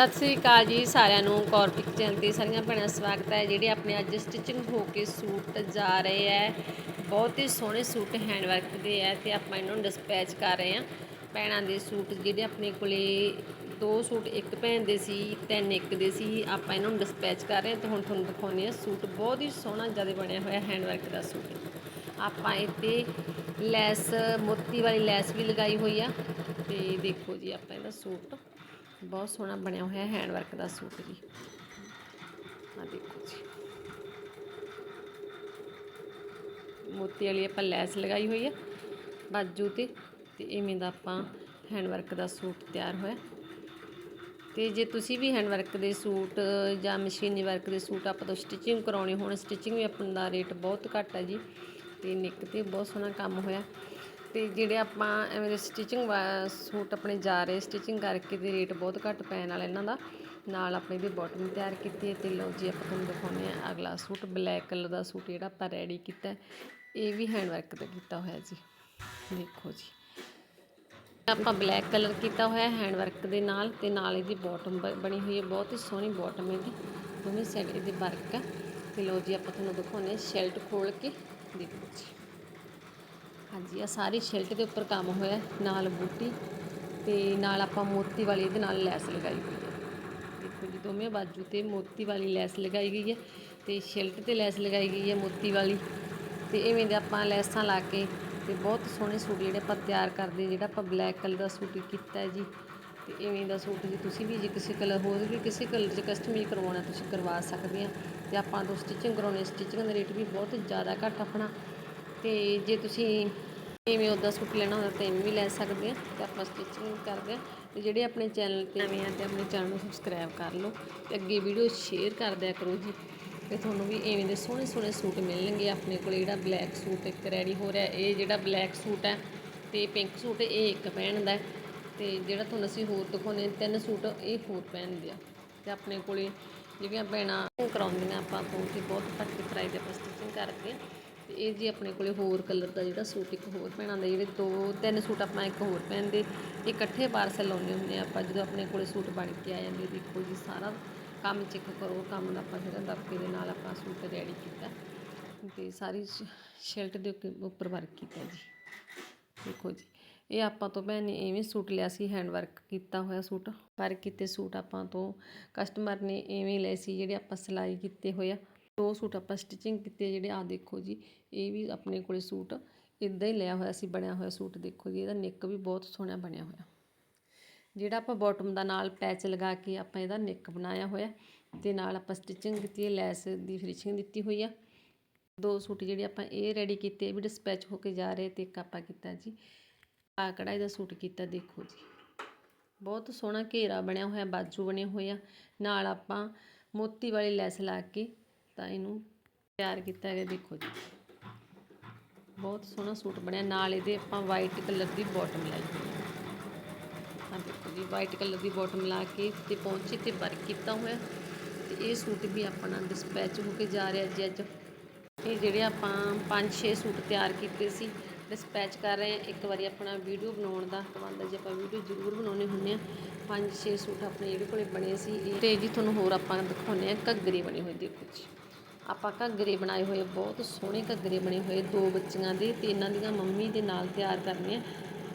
ਸਤਿ ਸ੍ਰੀ ਅਕਾਲ ਜੀ ਸਾਰਿਆਂ ਨੂੰ। ਕੌਰਪਿਕ ਚੈਨਲ ਤੇ ਸਾਰੀਆਂ ਭੈਣਾਂ ਦਾ ਸਵਾਗਤ ਹੈ। ਜਿਹੜੇ ਆਪਣੇ ਅੱਜ ਸਟਿਚਿੰਗ ਹੋ ਕੇ ਸੂਟ ਜਾ ਰਹੇ ਹੈ, ਬਹੁਤ ਹੀ ਸੋਹਣੇ ਸੂਟ ਹੈਂਡ ਵਰਕ ਦੇ ਹੈ ਤੇ ਆਪਾਂ ਇਹਨਾਂ ਨੂੰ ਡਿਸਪੈਚ ਕਰ ਰਹੇ ਹਾਂ। ਭੈਣਾਂ ਦੇ ਸੂਟ, ਜਿਹੜੇ ਆਪਣੇ ਕੋਲੇ ਦੋ ਸੂਟ, ਇੱਕ ਭੈਣ ਦੇ ਸੀ, ਤਿੰਨ ਇੱਕ ਦੇ ਸੀ, ਆਪਾਂ ਇਹਨਾਂ ਨੂੰ ਡਿਸਪੈਚ ਕਰ ਰਹੇ ਹਾਂ ਤੇ ਹੁਣ ਤੁਹਾਨੂੰ ਦਿਖਾਉਂਦੇ ਹਾਂ ਸੂਟ। ਬਹੁਤ ਹੀ ਸੋਹਣਾ ਜ਼ਿਆਦਾ ਬਣਿਆ ਹੋਇਆ ਹੈਂਡ ਵਰਕ ਦਾ ਸੂਟ। ਆਪਾਂ ਇੱਥੇ ਲੈਸ, ਮੋਤੀ ਵਾਲੀ ਲੈਸ ਵੀ ਲਗਾਈ ਹੋਈ ਆ। ਤੇ ਦੇਖੋ ਜੀ ਆਪਾਂ ਇਹਦਾ ਸੂਟ। ਬਹੁਤ ਸੋਹਣਾ ਬਣਿਆ ਹੋਇਆ ਹੈਂਡ ਵਰਕ ਦਾ ਸੂਟ ਜੀ। ਆ ਦੇਖੋ ਜੀ। ਮੋਤੀ ਵਾਲੀ ਆਪਾਂ ਲੈਸ ਲਗਾਈ ਹੋਈ ਆ, ਬਾਜੂ ਤੇ ਤੇ ਇਵੇਂ ਦਾ ਆਪਾਂ ਹੈਂਡ ਵਰਕ ਦਾ ਸੂਟ ਤਿਆਰ ਹੋਇਆ। ਤੇ ਜੇ ਤੁਸੀਂ ਵੀ ਹੈਂਡ ਵਰਕ ਦੇ ਸੂਟ ਜਾਂ ਮਸ਼ੀਨੀ ਵਰਕ ਦੇ ਸੂਟ ਆਪਾਂ ਤੋਂ ਸਟਿਚਿੰਗ ਕਰਾਉਣੀ ਹੋਣ ਸਟਿਚਿੰਗ ਵੀ ਆਪਣਾ ਦਾ ਰੇਟ ਬਹੁਤ ਘੱਟ ਹੈ ਜੀ। ਤੇ ਨਿੱਕ ਤੇ ਬਹੁਤ ਸੋਹਣਾ ਕੰਮ ਹੋਇਆ। ਅਤੇ ਜਿਹੜੇ ਆਪਾਂ ਐਵੇਂ ਦੇ ਸਟਿਚਿੰਗ ਸੂਟ ਆਪਣੇ ਜਾ ਰਹੇ ਸਟਿਚਿੰਗ ਕਰਕੇ ਤੇ ਰੇਟ ਬਹੁਤ ਘੱਟ ਪੈਣ ਵਾਲਾ ਇਹਨਾਂ ਦਾ। ਨਾਲ ਆਪਣੇ ਦੇ ਬਾਟਮ ਤਿਆਰ ਕੀਤੀ ਹੈ ਤੇ ਲਓ ਜੀ, ਆਪਾਂ ਤੁਹਾਨੂੰ ਦਿਖਾਉਂਦੇ ਆ ਅਗਲਾ ਸੂਟ ਬਲੈਕ ਕਲਰ ਦਾ ਸੂਟ ਜਿਹੜਾ ਆਪਾਂ ਰੈਡੀ ਕੀਤਾ ਇਹ ਵੀ ਹੈਂਡ ਵਰਕ ਦਾ ਕੀਤਾ ਹੋਇਆ ਜੀ। ਦੇਖੋ ਜੀ। ਆਪਾਂ ਬਲੈਕ ਕਲਰ ਕੀਤਾ ਹੋਇਆ ਹੈਂਡ ਵਰਕ ਦੇ ਨਾਲ ਤੇ ਨਾਲ ਇਹਦੀ ਬਾਟਮ ਬਣੀ ਹੋਈ ਹੈ, ਬਹੁਤ ਹੀ ਸੋਹਣੀ ਬਾਟਮ ਇਹਦੀ। ਦੋਵੇਂ ਸਾਈਡ ਇਹਦੇ ਵਰਕ ਆ ਤੇ ਲਓ ਜੀ, ਆਪਾਂ ਤੁਹਾਨੂੰ ਦਿਖਾਉਂਦੇ ਹਾਂ ਸ਼ੈਲਟ ਖੋਲ ਕੇ। ਦੇਖੋ ਜੀ। ਹਾਂਜੀ ਆ ਸਾਰੀ ਸ਼ੈਲਟ ਦੇ ਉੱਪਰ ਕੰਮ ਹੋਇਆ, ਨਾਲ ਬੂਟੀ ਤੇ ਨਾਲ ਆਪਾਂ ਮੋਤੀ ਵਾਲੀ ਇਹਦੇ ਨਾਲ ਲੈਸ ਲਗਾਈ ਹੋਈ ਹੈ। ਦੇਖੋ ਜੀ, ਦੋਵੇਂ ਬਾਜੂ ਤੇ ਮੋਤੀ ਵਾਲੀ ਲੈਸ ਲਗਾਈ ਗਈ ਹੈ ਤੇ ਸ਼ੈਲਟ ਤੇ ਲੈਸ ਲਗਾਈ ਗਈ ਹੈ ਮੋਤੀ ਵਾਲੀ ਤੇ ਇਵੇਂ ਦੇ ਆਪਾਂ ਲੈਸਾਂ ਲਾ ਕੇ ਤੇ ਬਹੁਤ ਸੋਹਣੇ ਸੂਟ ਜਿਹੜੇ ਆਪਾਂ ਤਿਆਰ ਕਰਦੇ, ਜਿਹੜਾ ਆਪਾਂ ਬਲੈਕ ਕਲਰ ਦਾ ਸੂਟ ਕੀਤਾ ਜੀ। ਤੇ ਇਵੇਂ ਦਾ ਸੂਟ ਜੀ, ਤੁਸੀਂ ਵੀ ਜੇ ਕਿਸੇ ਕਲਰ, ਹੋਰ ਵੀ ਕਿਸੇ ਕਲਰ 'ਚ ਕਸਟਮਾਈਜ਼ ਕਰਵਾਉਣਾ, ਤੁਸੀਂ ਕਰਵਾ ਸਕਦੇ ਆ। ਤੇ ਆਪਾਂ ਤੋਂ ਸਟਿਚਿੰਗ ਕਰਾਉਣੀ ਸਟਿਚਿੰਗ ਦਾ ਰੇਟ ਵੀ ਬਹੁਤ ਜ਼ਿਆਦਾ ਘੱਟ ਆਪਣਾ। ਤੇ ਜੇ ਤੁਸੀਂ ਇਵੇਂ ਉਹਦਾ ਸੂਟ ਲੈਣਾ ਹੁੰਦਾ ਤਾਂ ਇਵੇਂ ਵੀ ਲੈ ਸਕਦੇ ਆ ਤੇ ਆਪਾਂ ਸਟਿਚਿੰਗ ਕਰਦੇ ਆ। ਤੇ ਜਿਹੜੇ ਆਪਣੇ ਚੈਨਲ ਤੇ ਨਵੇਂ ਆ ਤੇ ਆਪਣੇ ਚੈਨਲ ਨੂੰ ਸਬਸਕ੍ਰਾਈਬ ਕਰ ਲਓ ਤੇ ਅੱਗੇ ਵੀਡੀਓ ਸ਼ੇਅਰ ਕਰ ਦਿਆ ਕਰੋ ਜੀ। ਤੇ ਤੁਹਾਨੂੰ ਵੀ ਐਵੇਂ ਦੇ ਸੋਹਣੇ ਸੋਹਣੇ ਸੂਟ ਮਿਲਣਗੇ। ਆਪਣੇ ਕੋਲ ਜਿਹੜਾ ਬਲੈਕ ਸੂਟ ਇੱਕ ਰੈਡੀ ਹੋ ਰਿਹਾ, ਇਹ ਜਿਹੜਾ ਬਲੈਕ ਸੂਟ ਹੈ ਤੇ ਪਿੰਕ ਸੂਟ ਇਹ ਇੱਕ ਪਹਿਨ ਦਾ। ਤੇ ਜਿਹੜਾ ਤੁਹਾਨੂੰ ਅਸੀਂ ਹੋਰ ਦਿਖਾਉਂਦੇ ਹਾਂ, ਤਿੰਨ ਸੂਟ ਇਹ ਹੋਰ ਪਹਿਨਦੇ ਆ। ਤੇ ਆਪਣੇ ਕੋਲੇ ਜਿਹੜੀਆਂ ਭੈਣਾਂ ਕਰਾਉਂਦੀਆਂ ਆਪਾਂ ਤੋਂ ਤੇ ਬਹੁਤ ਘੱਟ ਪ੍ਰਾਈਸ ਦੇ ਆਪਾਂ ਸਟਿਚਿੰਗ ਕਰਦੇ ਹਾਂ ਤੇ ਇਹ ਜੀ ਆਪਣੇ ਕੋਲੇ ਹੋਰ ਕਲਰ ਦਾ ਜਿਹੜਾ ਸੂਟ ਇੱਕ ਹੋਰ ਭੈਣਾਂ ਦਾ ਜਿਹੜੇ ਦੋ ਤਿੰਨ ਸੂਟ ਆਪਾਂ ਇੱਕ ਹੋਰ ਪਹਿਨਦੇ, ਇਹ ਇਕੱਠੇ ਪਾਰਸਲ ਲਾਉਂਦੇ ਹੁੰਦੇ ਆ ਆਪਾਂ, ਜਦੋਂ ਆਪਣੇ ਕੋਲੇ ਸੂਟ ਬਣ ਕੇ ਆ ਜਾਂਦੇ ਦੇਖੋ ਜੀ ਸਾਰਾ ਕੰਮ ਚੈੱਕ ਕਰੋ, ਕੰਮ ਦਾ ਆਪਾਂ ਜਿਹੜਾ ਦਬਕੇ ਦੇ ਨਾਲ ਆਪਾਂ ਸੂਟ ਰੈਡੀ ਕੀਤਾ ਤੇ ਸਾਰੀ ਸ਼ਰਟ ਦੇ ਉੱਤੇ- ਉੱਪਰ ਵਰਕ ਕੀਤਾ ਜੀ। ਦੇਖੋ ਜੀ, ਇਹ ਆਪਾਂ ਤੋਂ ਭੈਣ ਨੇ ਐਵੇਂ ਸੂਟ ਲਿਆ ਸੀ ਹੈਂਡ ਵਰਕ ਕੀਤਾ ਹੋਇਆ ਸੂਟ ਵਰਕ ਕੀਤੇ ਸੂਟ ਆਪਾਂ ਤੋਂ ਕਸਟਮਰ ਨੇ ਐਵੇਂ ਲਏ ਸੀ, ਜਿਹੜੇ ਆਪਾਂ ਸਿਲਾਈ ਕੀਤੇ ਹੋਏ ਆ। ਦੋ ਸੂਟ ਆਪਾਂ ਸਟਿਚਿੰਗ ਕੀਤੇ ਜਿਹੜੇ ਆ ਦੇਖੋ ਜੀ, ਇਹ ਵੀ ਆਪਣੇ ਕੋਲੇ ਸੂਟ, ਇਦਾਂ ਹੀ ਲਿਆ ਹੋਇਆ ਸੀ, ਬਣਿਆ ਹੋਇਆ ਸੂਟ ਦੇਖੋ ਜੀ, ਇਹਦਾ ਨਿੱਕ ਵੀ ਬਹੁਤ ਸੋਹਣਾ ਬਣਿਆ ਹੋਇਆ। ਜਿਹੜਾ ਆਪਾਂ ਬਾਟਮ ਦਾ ਨਾਲ ਪੈਚ ਲਗਾ ਕੇ ਆਪਾਂ ਇਹਦਾ ਨਿੱਕ ਬਣਾਇਆ ਹੋਇਆ, ਤੇ ਨਾਲ ਆਪਾਂ ਸਟਿਚਿੰਗ ਕੀਤੀ ਹੈ, ਲੈਸ ਦੀ ਫਿਨਿਸ਼ਿੰਗ ਦਿੱਤੀ ਹੋਈ ਆ। ਦੋ ਸੂਟ ਜਿਹੜੇ ਆਪਾਂ ਇਹ ਰੈਡੀ ਕੀਤੇ, ਇਹ ਵੀ ਡਿਸਪੈਚ ਹੋ ਕੇ ਜਾ ਰਹੇ ਤੇ ਇੱਕ ਆਪਾਂ ਕੀਤਾ ਜੀ ਆ ਕਢਾਈ ਦਾ ਸੂਟ ਕੀਤਾ ਦੇਖੋ ਜੀ। ਬਹੁਤ ਸੋਹਣਾ ਘੇਰਾ ਬਣਿਆ ਹੋਇਆ, ਬਾਜੂ ਬਣੇ ਹੋਏ ਆ, ਨਾਲ ਆਪਾਂ ਮੋਤੀ ਵਾਲੀ ਲੈਸ ਲਾ ਕੇ ਤਾਂ ਇਹਨੂੰ ਤਿਆਰ ਕੀਤਾ ਹੈ ਦੇਖੋ ਜੀ। ਬਹੁਤ ਸੋਹਣਾ ਸੂਟ ਬਣਿਆ। ਨਾਲ ਇਹਦੇ ਆਪਾਂ ਵਾਈਟ ਕਲਰ ਦੀ ਬਾਟਮ ਲਾਈ ਹੋਈ ਹੈ। ਆ ਦੇਖੋ ਜੀ ਵਾਈਟ ਕਲਰ ਦੀ ਬਾਟਮ ਲਾ ਕੇ ਤੇ ਪੌਂਚੇ ਤੇ ਵਰਕ ਕੀਤਾ ਹੋਇਆ। ਤੇ ਇਹ ਸੂਟ ਵੀ ਆਪਣਾ ਡਿਸਪੈਚ ਹੋ ਕੇ ਜਾ ਰਿਹਾ ਜੀ ਅੱਜ। ਇਹ ਜਿਹੜੇ ਆਪਾਂ 5-6 ਸੂਟ ਤਿਆਰ ਕੀਤੇ ਸੀ ਡਿਸਪੈਚ ਕਰ ਰਹੇ ਹਾਂ। ਇੱਕ ਵਾਰੀ ਆਪਣਾ ਵੀਡੀਓ ਬਣਾਉਣ ਦਾ ਬਣਦਾ ਜੇ ਆਪਾਂ ਵੀਡੀਓ ਜ਼ਰੂਰ ਬਣਾਉਣੇ ਹੁੰਦੇ ਆ 5-6 ਸੂਟ ਆਪਣੇ ਜਿਹੜੇ ਕੋਲੇ ਬਣੇ ਸੀ। ਇਹ ਤੇ ਜੀ ਤੁਹਾਨੂੰ ਹੋਰ ਆਪਾਂ ਦਿਖਾਉਂਦੇ ਆ ਘੱਗਰੇ ਬਣੇ ਹੋਏ ਦੇਖੋ ਜੀ। ਆਪਾਂ ਘੱਗਰੇ ਬਣਾਏ ਹੋਏ ਬਹੁਤ ਸੋਹਣੇ ਘੱਗਰੇ ਬਣੇ ਹੋਏ ਦੋ ਬੱਚੀਆਂ ਦੇ ਤੇ ਇਹਨਾਂ ਦੀਆਂ ਮੰਮੀ ਦੇ ਨਾਲ ਤਿਆਰ ਕਰਨੇ ਆ।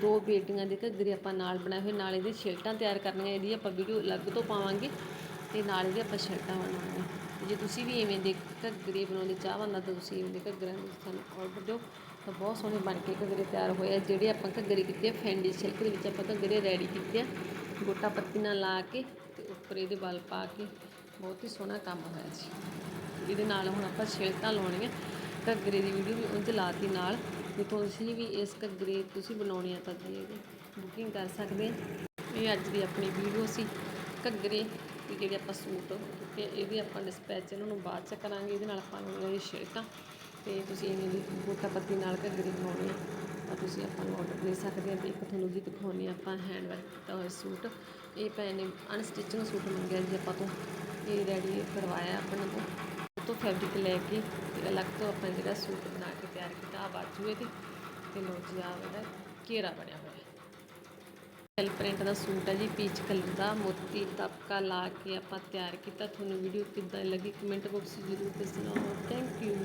ਦੋ ਬੇਟੀਆਂ ਦੇ ਘੱਗਰੇ ਆਪਾਂ ਨਾਲ ਬਣਾਏ ਹੋਏ, ਨਾਲ ਇਹਦੇ ਸ਼ਿਲਟਾਂ ਤਿਆਰ ਕਰਨੀਆਂ, ਇਹਦੀ ਆਪਾਂ ਵੀਡੀਓ ਅਲੱਗ ਤੋਂ ਪਾਵਾਂਗੇ ਤੇ ਨਾਲ ਇਹਦੇ ਆਪਾਂ ਸ਼ਿਲਟਾਂ ਬਣਾਉਣੀਆਂ। ਤੇ ਜੇ ਤੁਸੀਂ ਵੀ ਇਵੇਂ ਦੇ ਘੱਗਰੇ ਬਣਾਉਂਦੇ ਚਾਹਵਾਂ ਤਾਂ ਤੁਸੀਂ ਇਵੇਂ ਦੇ ਘੱਗਰਿਆਂ ਨੂੰ ਸਾਨੂੰ ਆਰਡਰ ਦਿਓ ਤਾਂ ਬਹੁਤ ਸੋਹਣੇ ਬਣ ਕੇ ਘੱਗਰੇ ਤਿਆਰ ਹੋਏ ਆ, ਜਿਹੜੇ ਆਪਾਂ ਘੱਗਰੇ ਕੀਤੇ ਆ ਫੈਂਡੀ ਸਿਲਕ ਦੇ ਵਿੱਚ ਆਪਾਂ ਘੱਗਰੇ ਰੈਡੀ ਕੀਤੇ ਆ। ਗੋਟਾ ਪੱਤੀ ਨਾਲ ਲਾ ਕੇ ਤੇ ਉੱਪਰ ਇਹਦੇ ਬਲ ਪਾ ਕੇ, ਬਹੁਤ ਹੀ ਸੋਹਣਾ ਕੰਮ ਹੋਇਆ ਜੀ। ਇਹਦੇ ਨਾਲ ਹੁਣ ਆਪਾਂ ਛਿਲਟਾਂ ਲਾਉਣੀਆਂ ਘੱਗਰੇ ਦੀ ਵੀਡੀਓ ਵੀ ਉਂਝ ਲਾਤੀ ਨਾਲ। ਜੇ ਤੁਸੀਂ ਵੀ ਇਸ ਘੱਗਰੇ ਤੁਸੀਂ ਬਣਾਉਣੀ ਆ ਤਾਂ ਜੀ ਇਹਦੀ ਬੁਕਿੰਗ ਕਰ ਸਕਦੇ ਆ। ਇਹ ਅੱਜ ਦੀ ਆਪਣੀ ਵੀਡੀਓ ਸੀ ਘੱਗਰੇ ਤੇ ਜਿਹੜੇ ਆਪਾਂ ਸੂਟ ਤੇ ਇਹਦੀ ਆਪਾਂ ਡਿਸਪੈਚ ਇਹਨਾਂ ਨੂੰ ਬਾਅਦ ਚ ਕਰਾਂਗੇ, ਇਹਦੇ ਨਾਲ ਆਪਾਂ ਨੂੰ ਇਹ ਸ਼ਰਟਾਂ ਤੇ ਤੁਸੀਂ ਇਹਨਾਂ ਦੀ ਗੋਟਾ ਪੱਤੀ ਨਾਲ ਘੱਗਰੇ ਬਣਾਉਣੇ ਆ। ਤਾਂ ਤੁਸੀਂ ਆਪਾਂ ਨੂੰ ਆਰਡਰ ਦੇ ਸਕਦੇ ਆ ਤੇ ਇੱਕ ਤੁਹਾਨੂੰ ਜੀ ਦਿਖਾਉਣੀ ਆਪਾਂ ਹੈਂਡ ਵਰਕ ਕੀਤਾ ਹੋਇਆ ਸੂਟ। ਇਹ ਭੈਣ ਨੇ ਅਨਸਟਿਚਿੰਗ ਸੂਟ ਮੰਗਿਆ ਜੀ ਆਪਾਂ ਤੋਂ। ਇਹ ਰੈਡੀ ਕਰਵਾਇਆ ਆਪਣਾ ਤੋਂ ਤੋਂ ਫੈਬਰਿਕ ਲੈ ਕੇ ਤੇ ਅਲੱਗ ਤੋਂ ਆਪਾਂ ਜਿਹੜਾ ਸੂਟ ਬਣਾ ਕੇ ਤਿਆਰ ਕੀਤਾ ਆ ਬਾਜੂ ਇਹਦੀ ਤੇ ਲੋ ਜੀ ਆ ਉਹਦਾ ਘੇਰਾ ਬਣਿਆ ਹੋਇਆ। ਸੈਲ ਪ੍ਰਿੰਟ ਦਾ ਸੂਟ ਹੈ ਜੀ ਪੀਚ ਕਲਰ ਦਾ, ਮੋਤੀ ਤਬਕਾ ਲਾ ਕੇ ਆਪਾਂ ਤਿਆਰ ਕੀਤਾ। ਤੁਹਾਨੂੰ ਵੀਡੀਓ ਕਿੱਦਾਂ ਲੱਗੀ ਕਮੈਂਟ ਬਾਕਸ 'ਚ ਜ਼ਰੂਰ ਦੱਸਣਾ। Thank you